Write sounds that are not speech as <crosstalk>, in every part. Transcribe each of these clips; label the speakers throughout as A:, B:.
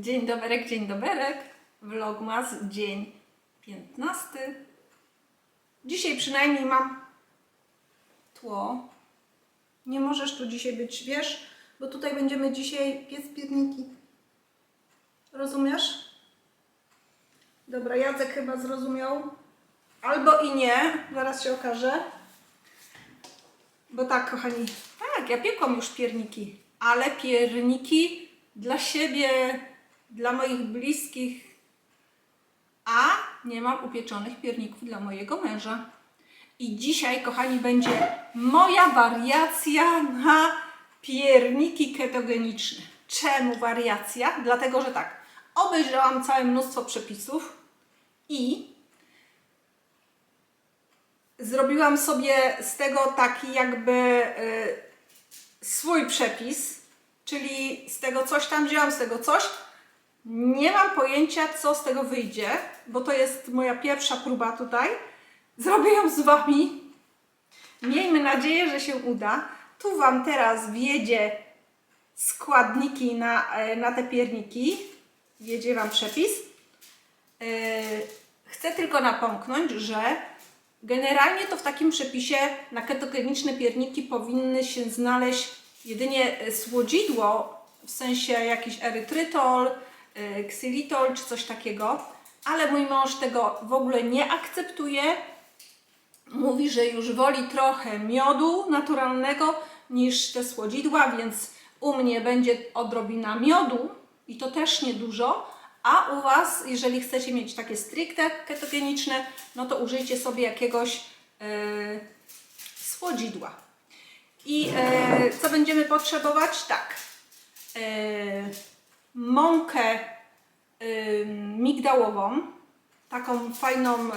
A: Dzień doberek, dzień doberek. Vlogmas, dzień 15. Dzisiaj przynajmniej mam tło. Nie możesz tu dzisiaj być, wiesz? Bo tutaj będziemy dzisiaj piec pierniki. Rozumiesz? Dobra, Jacek chyba zrozumiał. Albo i nie, zaraz się okaże. Bo tak, kochani, tak, ja piekłam już pierniki, ale pierniki dla siebie, dla moich bliskich, a nie mam upieczonych pierników dla mojego męża. I dzisiaj, kochani, będzie moja wariacja na pierniki ketogeniczne. Czemu wariacja? Dlatego, że tak, obejrzałam całe mnóstwo przepisów i zrobiłam sobie z tego taki jakby y, swój przepis, czyli z tego coś tam wzięłam, z tego coś. Nie mam pojęcia, co z tego wyjdzie, bo to jest moja pierwsza próba tutaj. Zrobię ją z Wami. Miejmy nadzieję, że się uda. Tu Wam teraz wjedzie składniki na, e, na te pierniki. Wjedzie Wam przepis. Yy, Chcę tylko napomknąć, że generalnie to w takim przepisie na ketogeniczne pierniki powinny się znaleźć jedynie e, słodzidło, w sensie jakiś erytrytol, e, ksylitol czy coś takiego, ale mój mąż tego w ogóle nie akceptuje. Mówi, że już woli trochę miodu naturalnego niż te słodzidła, więc u mnie będzie odrobina miodu i to też niedużo, a u Was, jeżeli chcecie mieć takie stricte ketogeniczne, no to użyjcie sobie jakiegoś e, słodzidła. I e, co będziemy potrzebować? Tak, e, mąkę e, migdałową, taką fajną, e, e,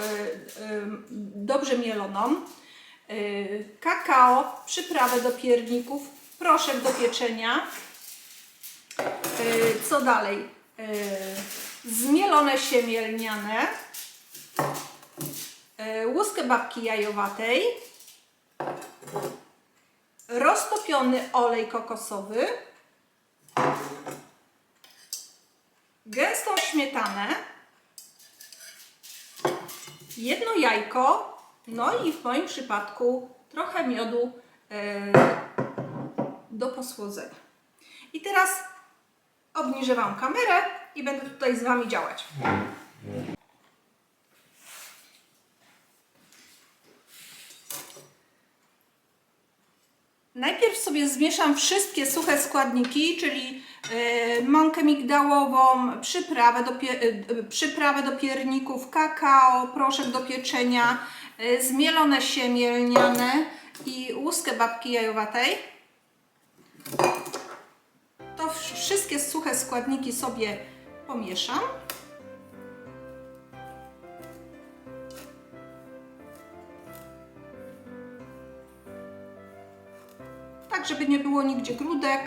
A: dobrze mieloną, kakao, przyprawę do pierników, proszek do pieczenia. Co dalej? Zmielone siemię lniane, e, łuskę babki jajowatej, roztopiony olej kokosowy, śmietanę, jedno jajko, no i w moim przypadku trochę miodu e, do posłodzenia. I teraz obniżę Wam kamerę i będę tutaj z Wami działać. Najpierw sobie zmieszam wszystkie suche składniki, czyli e, mąkę migdałową, przyprawę do, e, przyprawę do pierników, kakao, proszek do pieczenia, e, zmielone siemię lniane i łuskę babki jajowatej. To wsz- wszystkie suche składniki sobie pomieszam. Żeby nie było nigdzie grudek.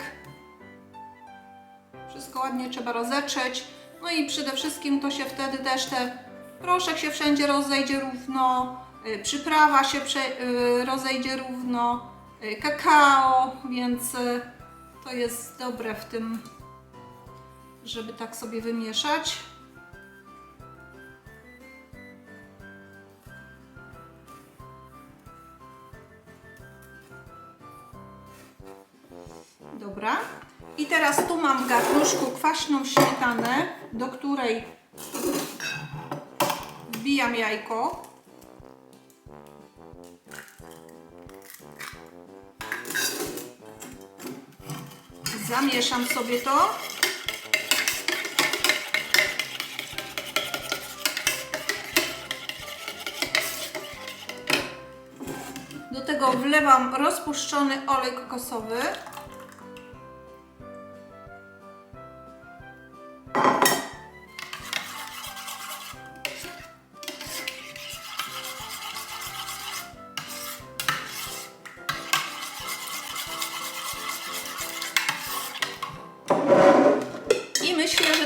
A: Wszystko ładnie trzeba rozetrzeć. No i przede wszystkim to się wtedy też te proszek się wszędzie rozejdzie równo, y, przyprawa się y, rozejdzie równo, y, kakao, więc to jest dobre w tym, żeby tak sobie wymieszać. I teraz tu mam w garnuszku kwaśną śmietanę, do której wbijam jajko. Zamieszam sobie to. Do tego wlewam rozpuszczony olej kokosowy.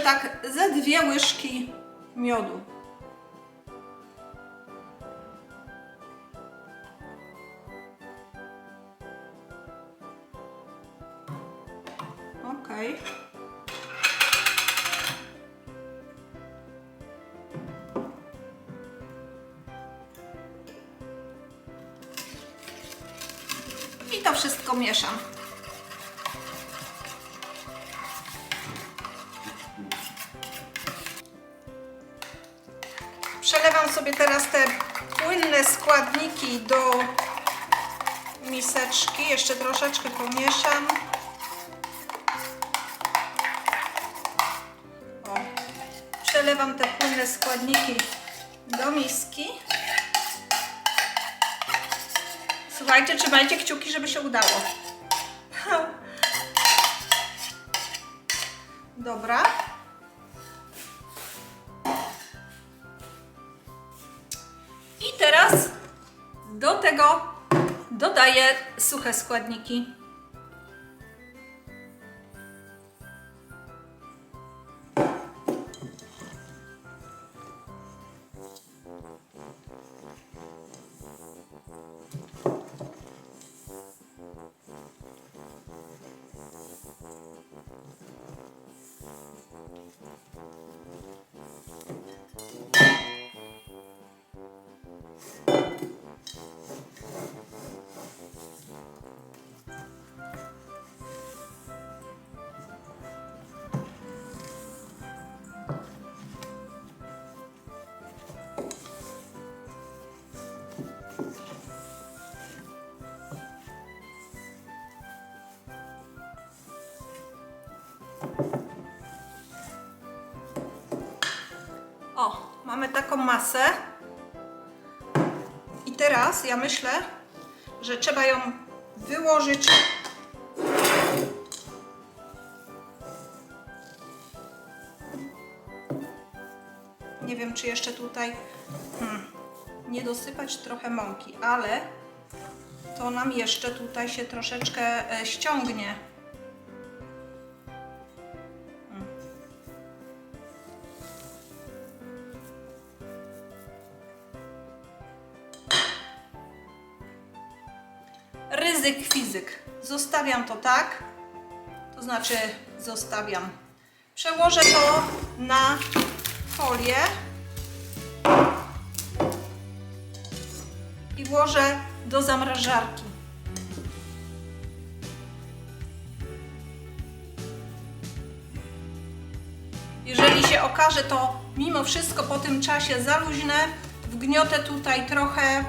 A: tak ze dwie łyżki miodu. Ok. I to wszystko mieszam. Sobie teraz te płynne składniki do miseczki. Jeszcze troszeczkę pomieszam. O. Przelewam te płynne składniki do miski. Słuchajcie, trzymajcie kciuki, żeby się udało. <laughs> Dobra. Dodaję suche składniki. Mamy taką masę. I teraz ja myślę, że trzeba ją wyłożyć. Nie wiem, czy jeszcze tutaj hmm, nie dosypać trochę mąki, ale to nam jeszcze tutaj się troszeczkę e, ściągnie. Zostawiam to tak, to znaczy zostawiam. Przełożę to na folię i włożę do zamrażarki. Jeżeli się okaże to mimo wszystko po tym czasie za luźne, wgniotę tutaj trochę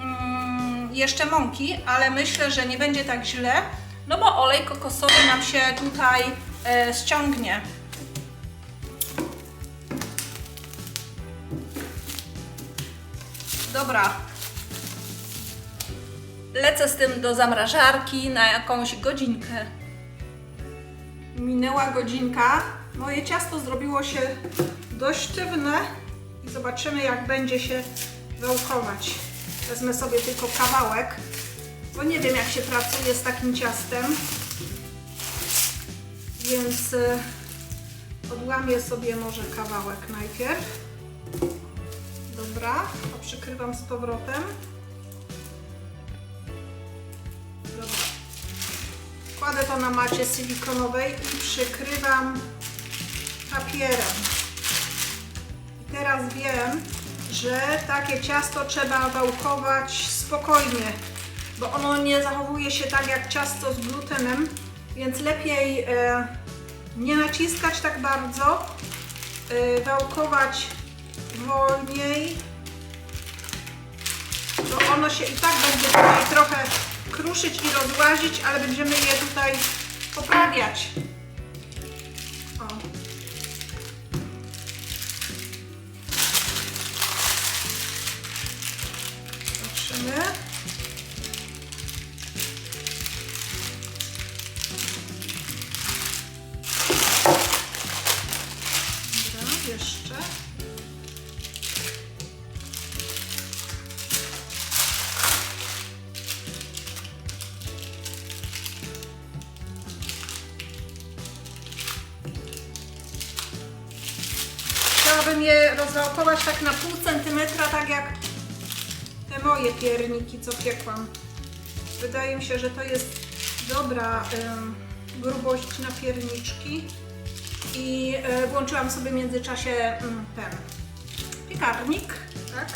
A: mm, jeszcze mąki, ale myślę, że nie będzie tak źle, no bo olej kokosowy nam się tutaj e, ściągnie. Dobra. Lecę z tym do zamrażarki na jakąś godzinkę. Minęła godzinka. Moje ciasto zrobiło się dość sztywne i zobaczymy jak będzie się wałkować. Wezmę sobie tylko kawałek, bo nie wiem jak się pracuje z takim ciastem. Więc y, odłamię sobie może kawałek najpierw. Dobra, to przykrywam z powrotem. Dobra. Kładę to na macie silikonowej i przykrywam papierem. I teraz wiem, że takie ciasto trzeba wałkować spokojnie, bo ono nie zachowuje się tak jak ciasto z glutenem, więc lepiej e, nie naciskać tak bardzo, e, wałkować wolniej, bo ono się i tak będzie tutaj trochę kruszyć i rozłazić, ale będziemy je tutaj poprawiać. Rozwałkować tak na pół centymetra, tak jak te moje pierniki, co piekłam. Wydaje mi się, że to jest dobra em, grubość na pierniczki. I e, włączyłam sobie w międzyczasie mm, ten piekarnik, tak?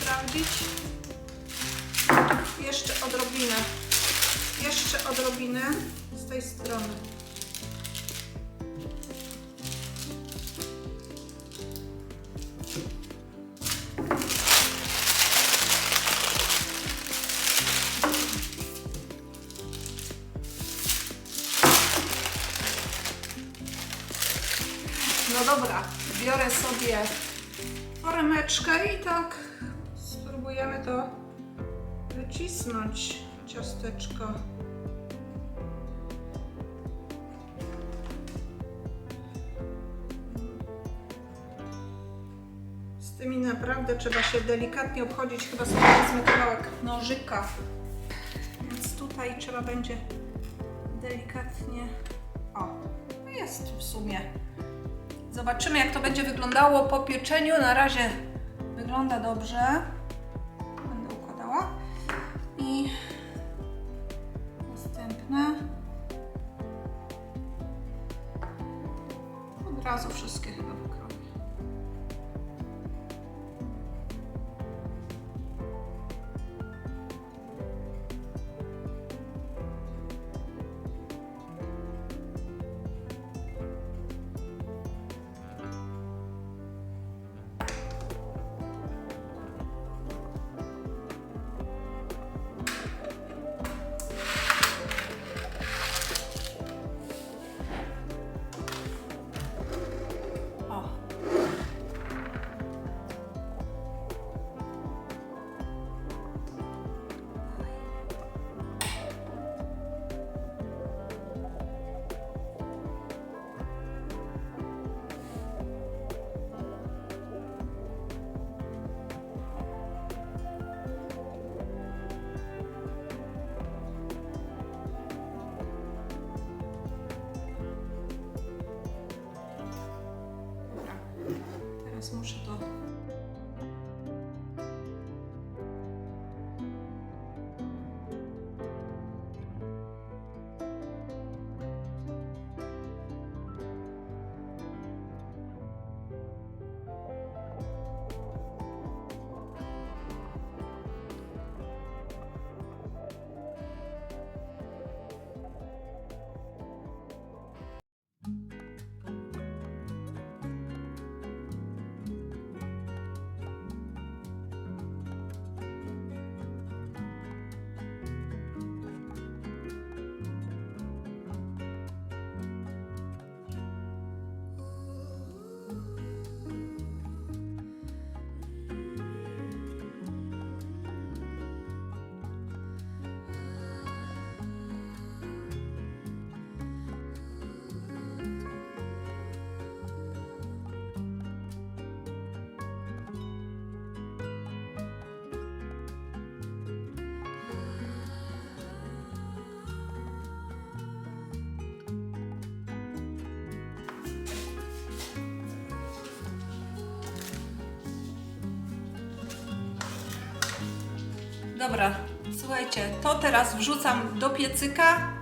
A: sprawdzić. Jeszcze odrobinę. Jeszcze odrobinę z tej strony. No dobra, biorę sobie foremeczkę i tak spróbujemy to wycisnąć ciasteczko. Z tymi naprawdę trzeba się delikatnie obchodzić. Chyba sobie wezmę kawałek nożyka. Więc tutaj trzeba będzie delikatnie. O, jest w sumie. Zobaczymy, jak to będzie wyglądało po pieczeniu. Na razie wygląda dobrze. Będę układała. I Dobra, słuchajcie, to teraz wrzucam do piecyka,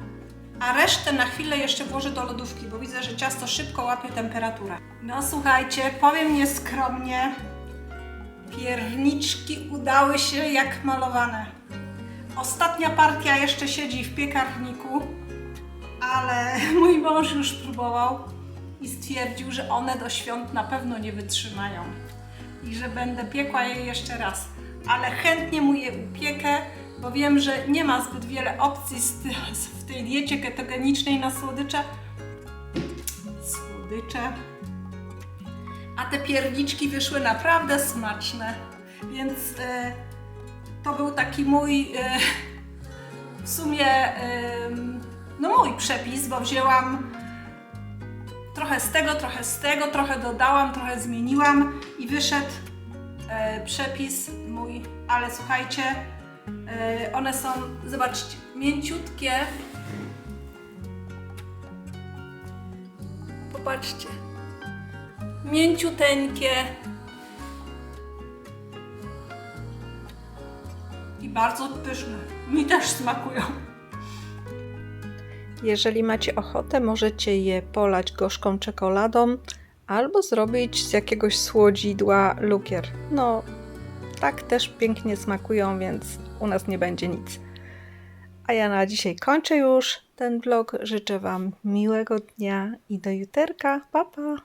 A: a resztę na chwilę jeszcze włożę do lodówki, bo widzę, że ciasto szybko łapie temperaturę. No słuchajcie, powiem nieskromnie, pierniczki udały się jak malowane. Ostatnia partia jeszcze siedzi w piekarniku, ale <laughs> mój mąż już próbował i stwierdził, że one do świąt na pewno nie wytrzymają i że będę piekła je jeszcze raz. Ale chętnie mu je upiekę, bo wiem, że nie ma zbyt wiele opcji w tej diecie ketogenicznej na słodycze. Słodycze. A te pierniczki wyszły naprawdę smaczne. Więc e, to był taki mój e, w sumie em, no mój przepis, bo wzięłam trochę z tego, trochę z tego, trochę dodałam, trochę zmieniłam i wyszedł e, przepis mój, ale słuchajcie, e, one są, zobaczcie, mięciutkie. Popatrzcie. Mięciuteńkie. I bardzo pyszne. Mi też smakują.
B: Jeżeli macie ochotę, możecie je polać gorzką czekoladą albo zrobić z jakiegoś słodzidła lukier. No, tak też pięknie smakują, więc u nas nie będzie nic. A ja na dzisiaj kończę już ten vlog. Życzę Wam miłego dnia i do juterka. Pa, pa!